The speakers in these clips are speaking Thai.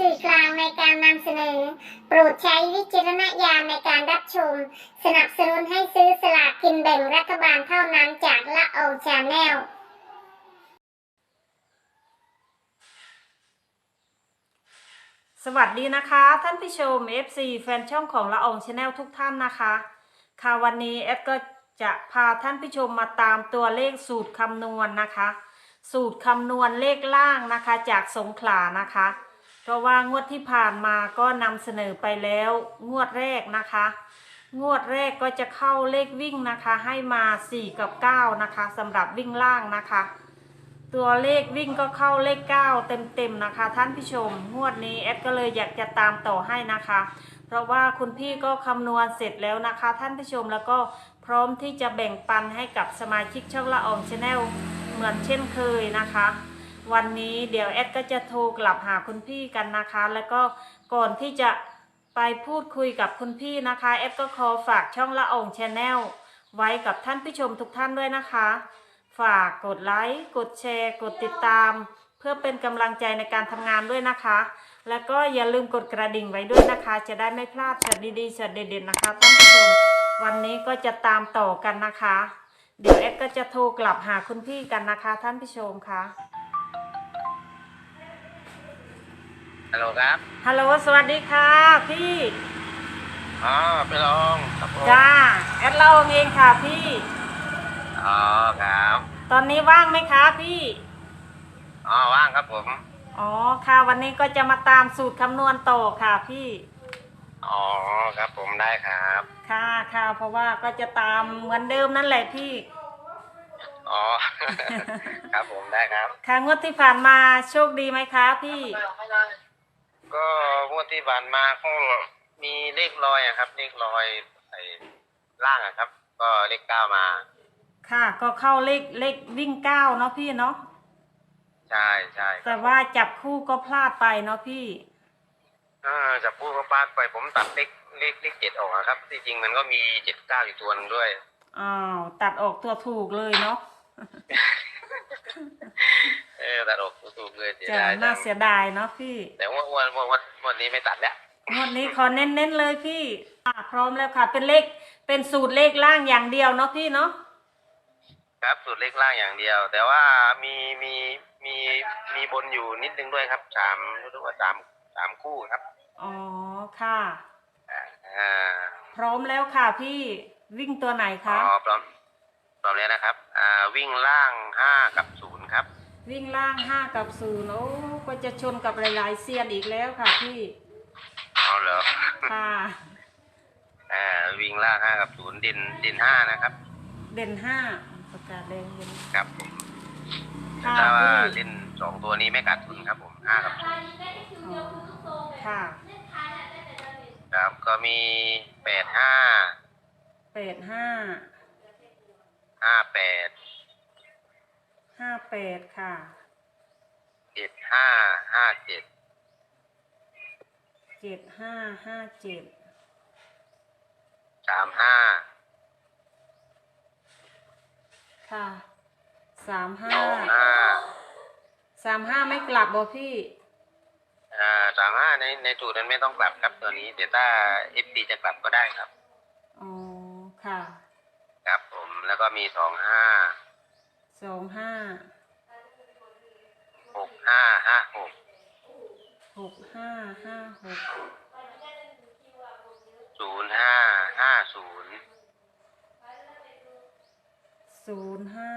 สื่อกลางในการนำเสนอ โปรดใช้วิจารณญาณในการรับชม สนับสนุนให้ซื้อสลากกินแบ่งรัฐบาลเท่านั้นจากละโอชาแนลสวัสดีนะคะ ท่านผู้ชม FC แฟนช่องของละอองชาแนลทุกท่านนะคะ ค่ะวันนี้แอดก็จะพาท่านผู้ชมมาตามตัวเลขสูตรคำนวณนะคะ สูตรคำนวณเลขล่างนะคะจากสงขลานะคะ ราะว่างวดที่ผ่านมาก็นำเสนอไปแล้ว งวดแรกนะคะ งวดแรกก็จะเข้าเลขวิ่งนะคะ ให้มา 4 กับ 9 นะคะสำหรับวิ่งล่างนะคะ ตัวเลขวิ่งก็เข้าเลข 9 เต็มๆนะคะ ท่านผู้ชม งวดนี้แอดก็เลยอยากจะตามต่อให้นะคะ เพราะว่าคุณพี่ก็คำนวณเสร็จแล้วนะคะ ท่านผู้ชมแล้วก็พร้อมที่จะแบ่งปันให้กับสมาชิกช่องละอองชาแนลเหมือนเช่นเคยนะคะ วันนี้เดี๋ยวแอดก็จะโทรกลับหาคุณพี่กันนะคะ แล้วก็ก่อนที่จะไปพูดคุยกับคุณพี่นะคะแอดก็ขอฝากช่องละอองชาแนลไว้กับท่านผู้ชมทุกท่านด้วยนะคะ ฝากกดไลค์กดแชร์ กดติดตาม เพื่อเป็นกำลังใจในการทำงานด้วยนะคะ แล้วก็อย่าลืมกดกระดิ่งไว้ด้วยนะคะ จะได้ไม่พลาดช็อตดีๆช็อตเด็ดๆนะคะท่านผู้ชมวันนี้ก็จะตามต่อกันนะคะ เดี๋ยวแอดก็จะโทรกลับหาคุณพี่กันนะคะ ท่านผู้ชมคะ ฮัลโหลครับ ฮัลโหล สวัสดีค่ะพี่อ๋อไปลองครับผมจ้าแอดเล่าเองค่ะพี่ อ๋อครับ ตอนนี้ว่างไหมคะพี่ อ๋อว่างครับผม อ๋อค่ะวันนี้ก็จะมาตามสูตรคำนวณต่อค่ะพี่ อ๋อครับผมได้ครับ ค่ะค่ะเพราะว่าก็จะตามเหมือนเดิมนั่นแหละพี่ อ๋อ ครับผมได้ครับ ค่ะงวดที่ผ่านมาโชคดีไหมคะพี่ ก็งวดที่ผ่านมาก็มีเลขลอยอะครับ เลขลอยไอ้ล่างอะครับ ก็เลขเก้ามาค่ะ ก็เข้าเลขเลขวิ่งเก้าเนาะพี่เนาะใช่ใช่ครับแต่ว่าจับคู่ก็พลาดไปเนาะพี่เออจะพูดก็ปาดไปผมตัดเลขเลขเลขเจ็ดออกอะครับที่จริงมันก็มีเจ็ดเก้าอยู่ตัวหนึงด้วย อ้าวตัดออกตัวถูกเลยเนาะ เออตัดออกถูกๆเลยเสียจะดายจัน่างเสียดายเนาะพี่ แต่ว่าวันวันวันวันนี้ไม่ตัดแล้ว งวดนี้ขอเน้นๆเลยพี่อะพร้อมแล้วค่ะ เป็นเลข เป็นสูตรเลขล่างอย่างเดียวเนาะพี่เนาะ ครับสูตรเลขล่างอย่างเดียว แต่ว่ามีมีมีมีบนอยู่นิดนึงด้วยครับสามรู้สึกว่าสามสามคู่ครับอ๋อค่ะ อ่าพร้อมแล้วค่ะพี่วิ่งตัวไหนอ๋คะ อพร้อมพร้อมแล้วนะครับ อ่าวิ่งล่างห้ากับศูนย์ครับ วิ่งล่างห้ากับศูนย์โอ้ก็จะชนกับหลายๆเซียนอีกแล้วค่ะพี่เอาเหรอค่ะอ่าวิ่งล่างห้ากับศูนย์ดินดินห้านะครับ เด่นห้าประกาศแดงเด่นครับผมค่ะถ้าว่าพี่เล่นสองตัวนี้ไม่ขาดทุนครับผมห้ากับศูนย์อ๋อค่ะครับก็มีแปดห้าแปดห้าห้าแปด ห้าแปดค่ะเจ็ดห้าห้าเจ็ดเจ็ดห้าห้าเจ็ดสามห้าค่ะสามห้าสองห้าสามห้าไม่กลับบ่พี่อ่าสามห้าในในสูตรนั้นไม่ต้องกลับครับตัวนี้แต่ถ้าเอฟดีจะกลับก็ได้ครับอ๋อค่ะ ครับผมแล้วก็มีสองห้า สองห้าหกห้าห้าหกหกห้าห้าหกศูนย์ห้าห้าศูนย์ศูนย์ห้า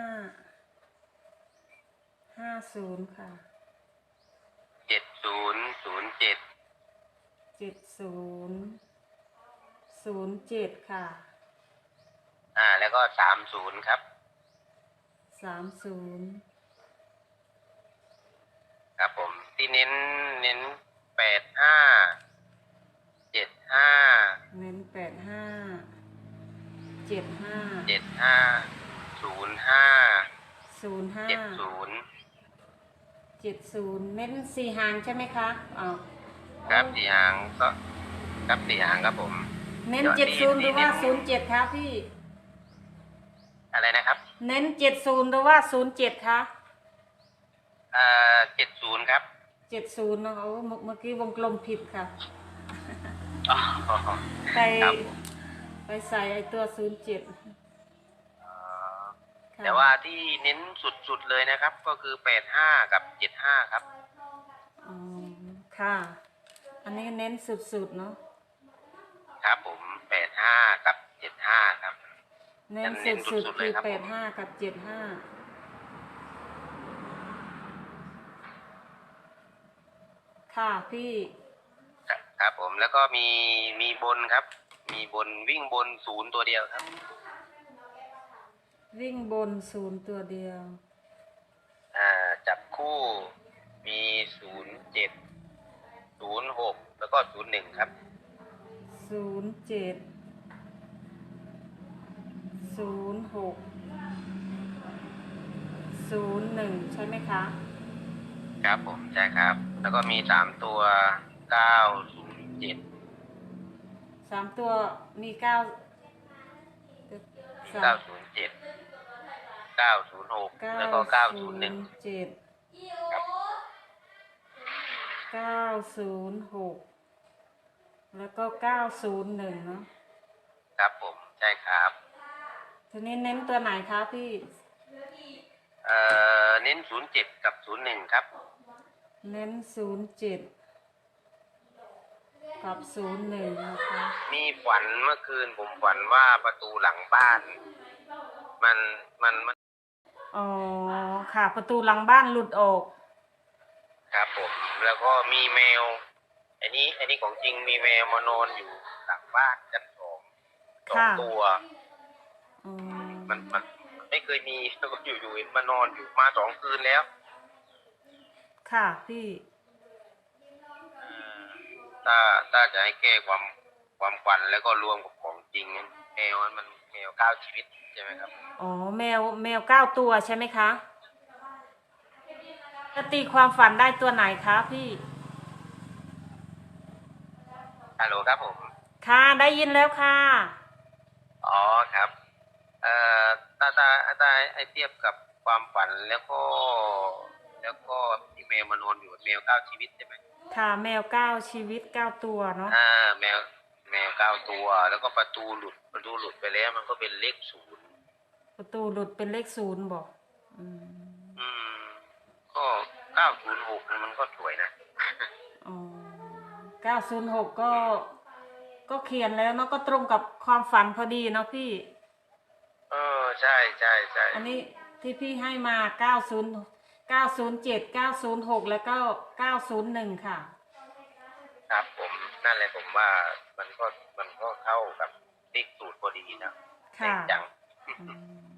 ห้าศูนย์ค่ะเจ็ดศูนย์ศูนย์เจ็ดเจ็ดศูนย์ศูนย์เจ็ดค่ะ อ่า แล้วก็สามศูนย์ครับ สามศูนย์ครับผมที่เน้นเน้นแปดห้าเจ็ดห้าเน้นแปดห้าเจ็ดห้าเจ็ดห้าศูนย์ห้าศูนย์ห้าเจ็ดศูนย์เจ็ดศูนย์เน้นสี่หางใช่ไหมคะอ๋อครับสี่หางก็ครับสี่หางครับผม เน้นเดี๋เจ็ดยวศูนย์หนี่รือว่านี่ศูนย์เจ็ดคะพี่ อะไรนะครับ เน้นเจ็ดศูนย์หรือว่าศูนย์เจ็ดคะอ่าเจ็ดศูนย์ครับเเจ็ดศูนย์เนาะโอ้เมื่อเมื่อกี้วงกลมผิดค่ะ อ๋อไปครับไปใส่ไอตัวศูนย์เจ็ดแต่ว่าที่เน้นสุดๆเลยนะครับ ก็คือแปดห้ากับเจ็ดห้าครับ อ๋อค่ะ อันนี้เน้นสุดๆเนาะครับผมแปดห้ากับเจ็ดห้าครับ เน้นสุดสุดคือแปดห้ากับเจ็ดห้าค่ะพี่ครับผมแล้วก็มีมีบนครับ มีบนวิ่งบนศูนย์ตัวเดียวครับ วิ่งบนศูนย์ตัวเดียว อ่าจับคู่มีศูนย์เจ็ดศูนย์หกแล้วก็ศูนย์หนึ่งครับศูนย์เจ็ด ศูนย์หกศูนย์หนึ่งใช่ไหมคะครับผมใช่ครับ แล้วก็มีสามตัวเก้าศูนย์เจ็ดสามตัวมีเก้าสาเก้ามศูนย์เจ็ดเก้าศูนย์หกแล้วก็เก้าศูนย์หนึ่งเจ็ดครับเก้าศูนย์หกแล้วก็เก้าศูนย์หนึ่งเนาะครับผมใช่ครับ ทีนี้เน้นตัวไหนคะพี่ เอ่อเน้นศูนย์เจ็ดกับศูนย์หนึ่งครับ เน้นศูนย์เจ็ดกับศูนย์หนึ่งนะคะ มีฝันเมื่อคืนผมฝันว่าประตูหลังบ้าน มันมันมันอ๋อ ค่ะ ประตูหลังบ้านหลุดออก ครับผม แล้วก็มีแมว อันนี้ อันนี้ของจริงมีแมวมานอนอยู่หลังบ้านชั้นสองสองค่ะ ตัวอื มมันมันไม่เคยมีแล้วก็อยู่ๆเห็นมานอนอยู่มาสองคืนแล้ว ค่ะพี่ถ้าถ้าจะให้แก้ความความฝันแล้วก็รวมกับของจริงนั้นแมวมันแมวเก้าชีวิตใช่ไหมครับอ๋อแมวแมวเก้าตัวใช่ไหมคะจะตีความฝันได้ตัวไหนคะพี่ฮัลโหลครับผม ค่ะได้ยินแล้วค่ะ อ๋อครับเอ่อ ตาตาตาไอเทียบกับความฝันแล้วก็แล้วก็ที่แมวมานอนอยู่แมวเก้าชีวิตใช่ไหมค่ะแมวเก้าชีวิตเก้าตัวเนาะอ่าแมวแมวเก้าตัว แล้วก็ประตูหลุดประตูหลุดไปแล้ว มันก็เป็นเลขศูนย์ประตูหลุดเป็นเลขศูนย์บอกอืมอืมก็เก้าศูนย์หกมันก็สวยนะอ๋อเก้าศูนย์หกก็ ก็เขียนแล้วเนาะก็ตรงกับความฝันพอดีเนาะพี่เออ ใช่ใช่ใช่อันนี้ที่พี่ให้มาเก้าศูนย์เก้าศูนย์เจ็ดเก้าศูนย์หกแล้วก็เก้าศูนย์หนึ่งค่ะ ครับผมนั่นแหละผมว่ามันก็มันก็เข้ากับเลขสูตรพอดีนะค่ะเจ๋งจังอืม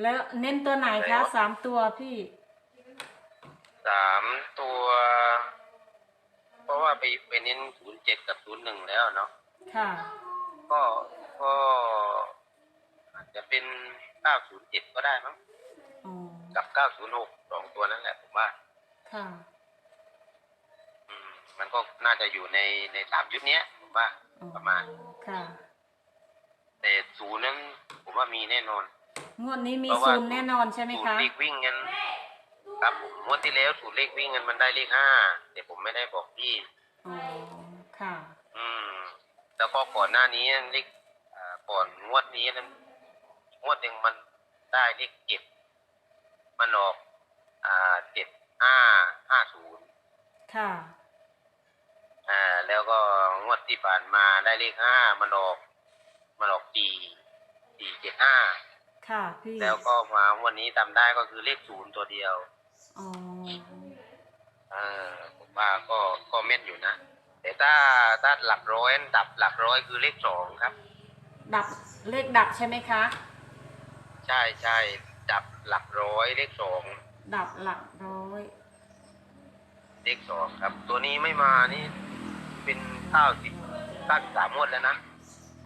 แล้วเน้นตัวไหนไหนคะวะสามตัวพี่สามตัว เพราะว่าไปไปเน้นศูนย์เจ็ดกับศูนย์หนึ่งแล้วเนาะ ค่ะ ก็ก็ อาจจะเป็นเก้าศูนย์เจ็ดก็ได้มั้งอ๋อกับเก้าศูนย์หกสองตัวนั่นแหละผมว่า ค่ะอืม มันก็น่าจะอยู่ในในสามชุดเนี้ยผมว่า อ๋อประมาณ ค่ะ แต่ศูนย์นั้นผมว่ามีแน่นอน งวดนี้มีเพราะว่าศูนย์แน่นอนใช่ไหมศูนคะย์เลขวิ่งกันครับผมงวดที่แล้วศูนย์เลขวิ่งกันมันได้เลขห้าแต่ผมไม่ได้บอกพี่ อ๋อค่ะ อืม แล้วก็ก่อนหน้านี้เลขอ่าก่อนงวดนี้นั้น งวดหนึ่งมันได้เลขเจ็ดมันออกอ่าเจ็ดห้าห้าศูนย์ค่ะ อ่า แล้วก็งวดที่ผ่านมาได้เลขห้ามันออกมันออกสี่สี่เจ็ดห้าค่ะพี่แล้วก็มางวันนี้จำได้ก็คือเลขศูนย์ตัวเดียวอ๋อเออผมว่าก็ก็แม่นอยู่นะแต่ถ้าถ้าหลักร้อยดับหลักร้อยคือเลขสองครับ ดับเลขดับใช่ไหมคะ ใช่ใช่ดับหลักร้อยเลขสองดับหลักร้อย เลขสองครับ ตัวนี้ไม่มานี่ เป็นเก้าสิบเก้าสิบสามงวดแล้วนะ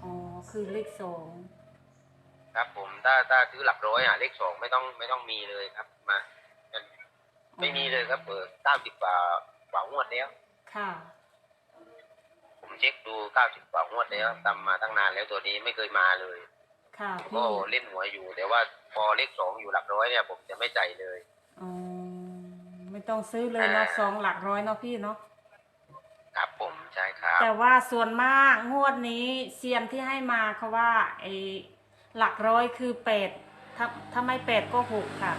อ๋อ คือเลขสองครับ ผมถ้าถ้าซื้อหลักร้อยอะเลขสองไม่ต้องไม่ต้องมีเลยครับมาไม่มีเลยครับเปิดเก้าสิบกว่ากว่างวดแล้ว ค่ะ ผมเช็คดูเก้าสิบกว่างวดแล้วตามมาตั้งนานแล้วตัวนี้ไม่เคยมาเลย ค่ะผมพี่ก็เล่นหัวยอยู่แต่ว่าพอเลขสองอยู่หลักร้อยเนี่ย ผมจะไม่ใจเลย อ๋อไม่ไม่ต้องซื้อเลยเนาะสองหลักร้อยเนาะพี่เนาะครับผมใช่ครับแต่ว่าส่วนมากงวดนี้เซียนที่ให้มาเขาว่าไอ้หลักร้อยคือเป็ดถ้าถ้าไม่เป็ดก็หกค่ะ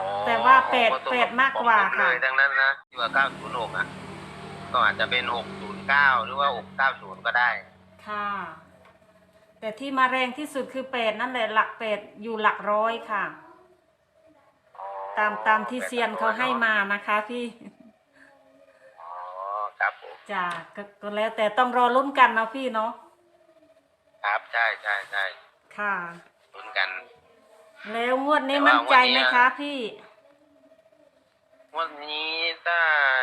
อ๋อแต่ว่าเป็ดก็ต้องเป็ดมากกว่าบอกผมค่ะเลยทั้งนั้นนะที่ว่าเก้าศูนย์หกอะก็อาจจะเป็นหกศูนย์เก้าหรือว่าหกเก้าศูนย์ก็ได้ ค่ะ แต่ที่มาแรงที่สุดคือเป็ดนั่นแหละหลักเป็ดอยู่หลักร้อยค่ะ อ๋อตามตามที่เซียนเขาให้มานะคะพี่อ๋อครับผมจ้าก็ก็แล้วแต่ต้องรอลุ้นกันเนาะพี่เนาะครับใช่ใช่ใช่ค่ะ ลุ้นกัน แล้วงวดนี้แต่ว่ามั่นใจไหมงวดเนี้ยคะพี่วันนี้ถ้า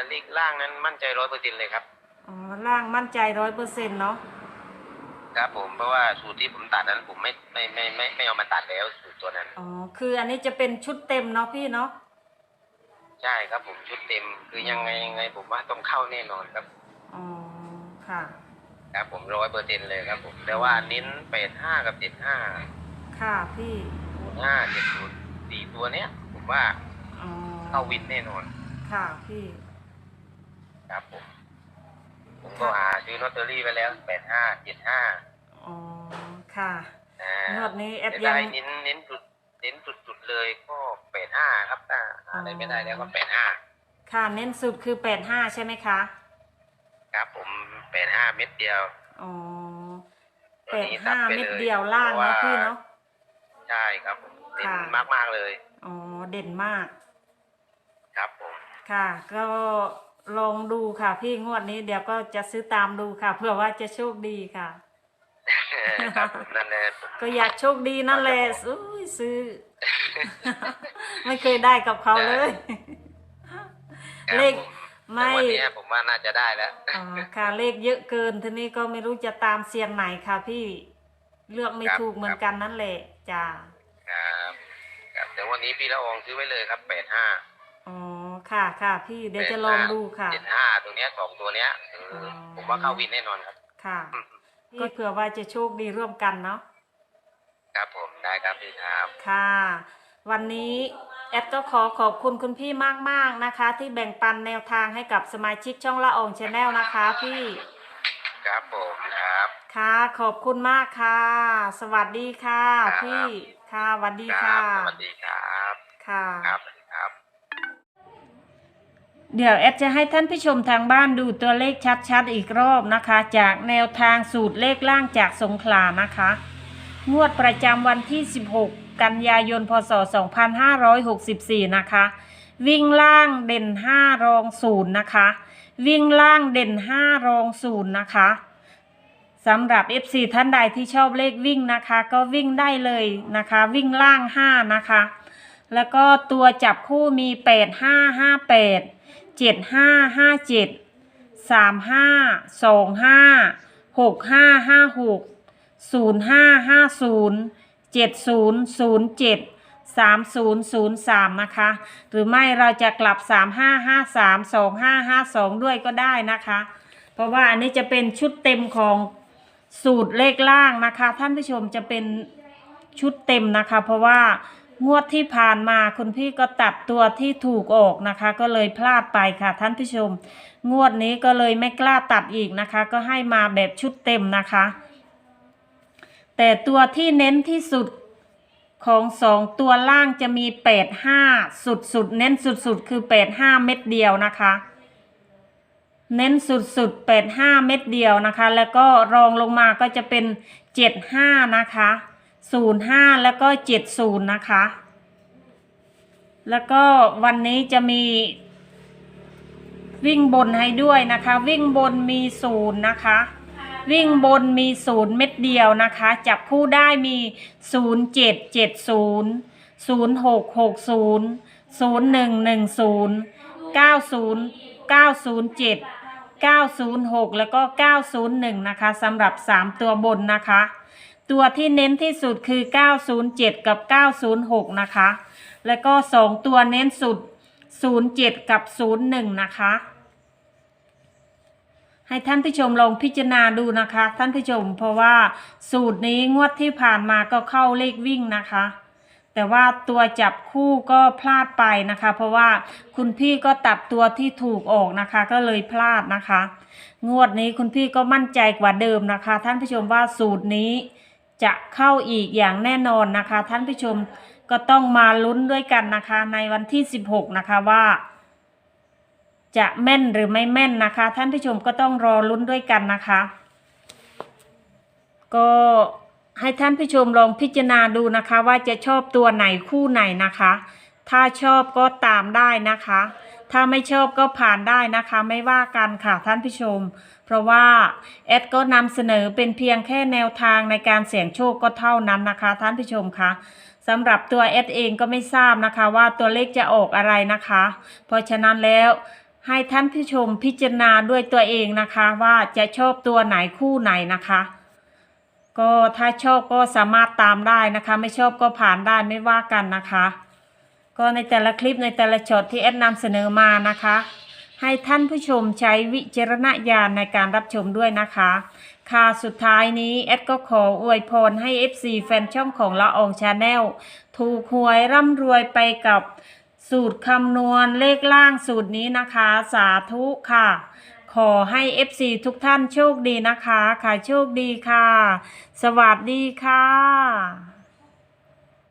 เลขล่างนั้นมั่นใจร้อยเปอร์เซ็นเลยครับ อ๋อล่างมั่นใจร้อยเปอร์เซ็นต์เนาะ ครับผมเพราะว่าสูตรที่ผมตัดนั้นผมไม่ไม่ไม่ไม่ไม่เอามาตัดแล้วสูตรตัวนั้น อ๋อ คืออันนี้จะเป็นชุดเต็มเนาะพี่เนาะ ใช่ครับผมชุดเต็มคือยังไงยังไงผมว่าต้องเข้าแน่นอนครับ อ๋อ ค่ะ ครับผมร้อยเปอร์เซ็นเลยครับ ผมแต่ว่าเน้นแปดห้ากับเจ็ดห้าค่ะพี่ศูนย์ห้าเจ็ดศูนย์สี่ตัวเนี้ย ผมว่าอ๋อเข้าวินแน่นอน ค่ะพี่ ครับผม ผมก็หาซื้อลอตเตอรี่ไปแล้วแปดห้าเจ็ดห้าอ๋อ ค่ะอ่างวดนี้แอดแต่ยังได้เน้นเน้นจุดเน้นจุดจุดๆเลยก็แปดห้าครับถ้าหาอะไรไม่ได้แล้วก็แปดห้าค่ะ เน้นสุดคือแปดห้าใช่ไหมคะ ครับ ผมแปดห้าเม็ดเดียวอ๋อตัวแปดนี้ห้าตัไปเม็ดลเดียวล่างพรเนาะว่พี่เนาะ ใช่ครับผมเน้นค่ะ มากมากๆเลย อ๋อ เด่นมาก ครับผม ค่ะ ก็ ลองดูค่ะพี่งวดนี้เดี๋ยวก็จะซื้อตามดูค่ะเผื่อว่าจะโชคดีค่ะ ครับผมนั่นแหละผมก็อยากโชคดีนั่นแหละอุ้ยซื้อ ไม่เคยได้กับเขาเลยครับเลขผมไม่แต่วันนี้ผมว่าน่าจะได้แล้วอ๋อค่ะเลขเยอะเกินทีนี้ก็ไม่รู้จะตามเซียนไหนค่ะพี่เลือกไม่ถูกเหมือนกันนั่นแหละจ้าครับครับแต่วันนี้พี่ละอองซื้อไว้เลยครับแปดห้า อ๋อ ค่ะค่ะพี่เดี๋ยวจะลองดูค่ะ เจ็ดห้าตัวเนี้ยสองตัวเนี้ยเออออ ผมว่าเข้าวินแน่นอนครับ ค่ะ ก็เผื่อว่าจะโชคดีร่วมกันเนาะ ครับผมได้ครับพี่ครับ ค่ะ วันนี้แอดก็ขอขอบคุณคุณพี่มาก ๆ นะคะ ที่แบ่งปันแนวทางให้กับสมาชิกช่องละอองชาแนลนะคะพี่ ครับผมครับ ค่ะ ขอบคุณมากค่ะ สวัสดีค่ะครับพี่ ค่ะสวัสดีคค่ะรับสวัสดีครับ ค่ะ ครับสวัสดีครับ เดี๋ยวแอดจะให้ท่านผู้ชมทางบ้านดูตัวเลขชัดๆอีกรอบนะคะ จากแนวทางสูตรเลขล่างจากสงขลานะคะ งวดประจำวันที่ 16 กันยายน พศ 2564 นะคะ วิ่งล่างเด่น 5 รองศูนย์นะคะ วิ่งล่างเด่น 5 รองศูนย์นะคะสำหรับ FC ท่านใดที่ชอบเลขวิ่งนะคะ ก็วิ่งได้เลยนะคะ วิ่งล่าง 5 นะคะ แล้วก็ตัวจับคู่มี 8 5 5 8 7 5 5 7 3 5 2 5 6 5 5 6 0 5 5 0 7 0 0 7 3 0 0 3นะคะ หรือไม่เราจะกลับ3 5 5 3 2 5 5 2ด้วยก็ได้นะคะ เพราะว่าอันนี้จะเป็นชุดเต็มของสูตรเลขล่างนะคะ ท่านผู้ชมจะเป็นชุดเต็มนะคะ เพราะว่า งวดที่ผ่านมาคุณพี่ก็ตัดตัวที่ถูกออกนะคะ ก็เลยพลาดไปค่ะท่านผู้ชม งวดนี้ก็เลยไม่กล้าตัดอีกนะคะ ก็ให้มาแบบชุดเต็มนะคะ แต่ตัวที่เน้นที่สุดของสองตัวล่างจะมีแปดห้าสุดสุดเน้นสุดสุดคือแปดห้าเม็ดเดียวนะคะ เน้นสุดสุดแปดห้าเม็ดเดียวนะคะ แล้วก็รองลงมาก็จะเป็นเจ็ดห้านะคะ ศูนย์ห้าแล้วก็เจ็ดศูนย์นะคะ แล้วก็วันนี้จะมีวิ่งบนให้ด้วยนะคะ วิ่งบนมีศูนย์นะคะ วิ่งบนมีศูนย์เม็ดเดียวนะคะ จับคู่ได้มีศูนย์เจ็ดเจ็ดศูนย์ศูนย์หกหกศูนย์ศูนย์หนึ่งหนึ่งศูนย์เก้าศูนย์เก้าศูนย์เจ็ดเก้าศูนย์หกแล้วก็เก้าศูนย์หนึ่งนะคะสำหรับสามตัวบนนะคะ ตัวที่เน้นที่สุดคือ 907 กับ 906 นะคะ แล้วก็สองตัวเน้นสุด 07 กับ 01 นะคะ ให้ท่านผู้ชมลองพิจารณาดูนะคะ ท่านผู้ชมเพราะว่าสูตรนี้งวดที่ผ่านมาก็เข้าเลขวิ่งนะคะ แต่ว่าตัวจับคู่ก็พลาดไปนะคะ เพราะว่าคุณพี่ก็ตัดตัวที่ถูกออกนะคะ ก็เลยพลาดนะคะ งวดนี้คุณพี่ก็มั่นใจกว่าเดิมนะคะ ท่านผู้ชมว่าสูตรนี้ จะเข้าอีกอย่างแน่นอนนะคะ ท่านผู้ชมก็ต้องมาลุ้นด้วยกันนะคะ ในวันที่ 16 นะคะว่า จะแม่นหรือไม่แม่นนะคะ ท่านผู้ชมก็ต้องรอลุ้นด้วยกันนะคะ ก็ให้ท่านผู้ชมลองพิจารณาดูนะคะ ว่าจะชอบตัวไหนคู่ไหนนะคะ ถ้าชอบก็ตามได้นะคะ ถ้าไม่ชอบก็ผ่านได้นะคะ ไม่ว่ากันค่ะท่านผู้ชม เพราะว่าแอดก็นำเสนอเป็นเพียงแค่แนวทางในการเสี่ยงโชคก็เท่านั้นนะคะ ท่านผู้ชมคะสำหรับตัวแอดเองก็ไม่ทราบนะคะ ว่าตัวเลขจะออกอะไรนะคะ เพราะฉะนั้นแล้วให้ท่านผู้ชมพิจารณาด้วยตัวเองนะคะ ว่าจะชอบตัวไหนคู่ไหนนะคะ ก็ถ้าชอบก็สามารถตามได้นะคะ ไม่ชอบก็ผ่านได้ไม่ว่ากันนะคะ ก็ในแต่ละคลิปในแต่ละช็อตที่แอดนำเสนอมานะคะ ให้ท่านผู้ชมใช้วิจารณญาณในการรับชมด้วยนะคะ ค่ะสุดท้ายนี้แอดก็ขออวยพรให้ FC แฟนช่องของละอองชาแนลถูกหวยร่ำรวยไปกับสูตรคำนวณเลขล่างสูตรนี้นะคะ สาธุค่ะ ขอให้ FC ทุกท่านโชคดีนะคะ ค่ะโชคดีค่ะ สวัสดีค่ะ